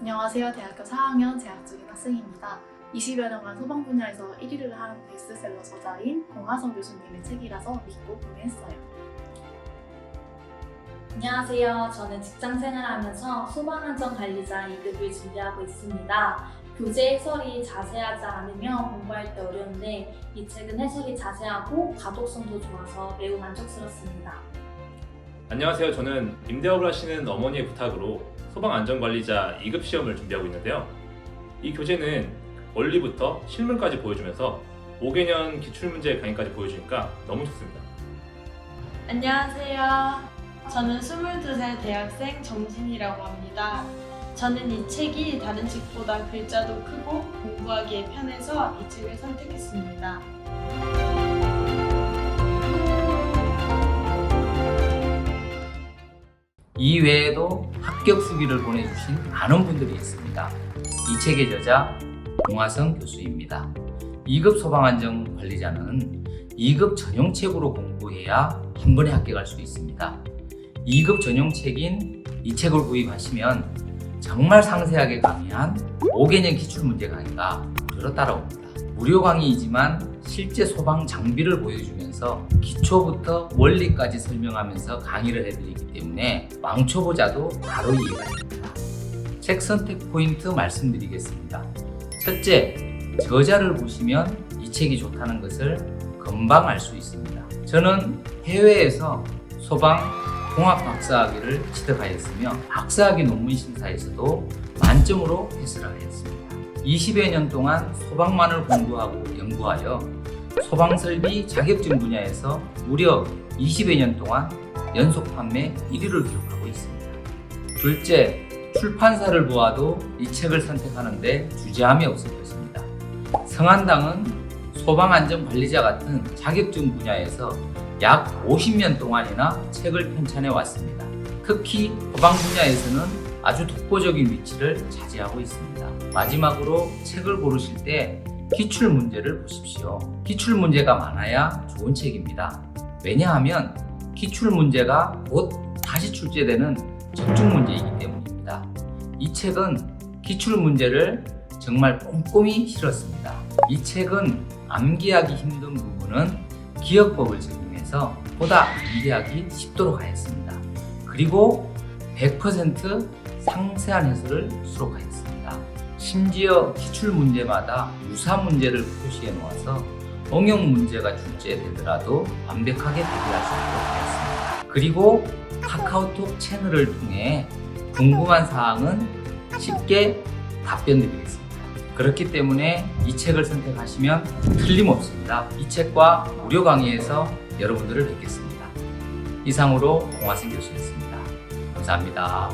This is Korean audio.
안녕하세요. 대학교 4학년 재학 중인 학생입니다. 20여 년간 소방 분야에서 1위를 한 베스트셀러 저자인 공하성 교수님의 책이라서 믿고 구매했어요. 안녕하세요. 저는 직장 생활하면서 소방안전 관리자 2급을 준비하고 있습니다. 교재 해설이 자세하지 않으면 공부할 때 어려운데 이 책은 해설이 자세하고 가독성도 좋아서 매우 만족스럽습니다. 안녕하세요. 저는 임대업을 하시는 어머니의 부탁으로 소방안전관리자 2급 시험을 준비하고 있는데요. 이 교재는 원리부터 실물까지 보여주면서 5개년 기출문제 강의까지 보여주니까 너무 좋습니다. 안녕하세요. 저는 22살 대학생 정진이라고 합니다. 저는 이 책이 다른 책보다 글자도 크고 공부하기에 편해서 이 책을 선택했습니다. 이외에도 합격 수기를 보내주신 많은 분들이 있습니다. 이 책의 저자 공화성 교수입니다. 2급 소방안전 관리자는 2급 전용책으로 공부해야 한 번에 합격할 수 있습니다. 2급 전용책인 이 책을 구입하시면 정말 상세하게 강의한 5개년 기출문제 강의가 그대로 따라옵니다. 무료 강의이지만 실제 소방 장비를 보여주면서 기초부터 원리까지 설명하면서 강의를 해드리기 때문에 왕초보자도 바로 이해가 됩니다. 책 선택 포인트 말씀드리겠습니다. 첫째, 저자를 보시면 이 책이 좋다는 것을 금방 알 수 있습니다. 저는 해외에서 소방 공학 박사학위를 취득하였으며 박사학위 논문 심사에서도 만점으로 패스를 하였습니다. 20여 년 동안 소방만을 공부하고 연구하여 소방설비 자격증 분야에서 무려 20여 년 동안 연속 판매 1위를 기록하고 있습니다. 둘째, 출판사를 보아도 이 책을 선택하는데 주저함이 없을 것입니다. 성한당은 소방안전관리자 같은 자격증 분야에서 약 50년 동안이나 책을 편찬해 왔습니다. 특히 소방 분야에서는 아주 독보적인 위치를 차지하고 있습니다. 마지막으로 책을 고르실 때 기출 문제를 보십시오. 기출 문제가 많아야 좋은 책입니다. 왜냐하면 기출 문제가 곧 다시 출제되는 적중 문제이기 때문입니다. 이 책은 기출 문제를 정말 꼼꼼히 실었습니다. 이 책은 암기하기 힘든 부분은 기억법을 적 용해서 보다 암기하기 쉽도록 하였습니다. 그리고 100% 상세한 해설을 수록하였습니다. 심지어 기출 문제마다 유사 문제를 표시해 놓아서 응용 문제가 출제되더라도 완벽하게 대비할 수 있도록 하였습니다. 그리고 카카오톡 채널을 통해 궁금한 사항은 쉽게 답변 드리겠습니다. 그렇기 때문에 이 책을 선택하시면 틀림없습니다. 이 책과 무료 강의에서 여러분들을 뵙겠습니다. 이상으로 공화생 교수였습니다. 감사합니다.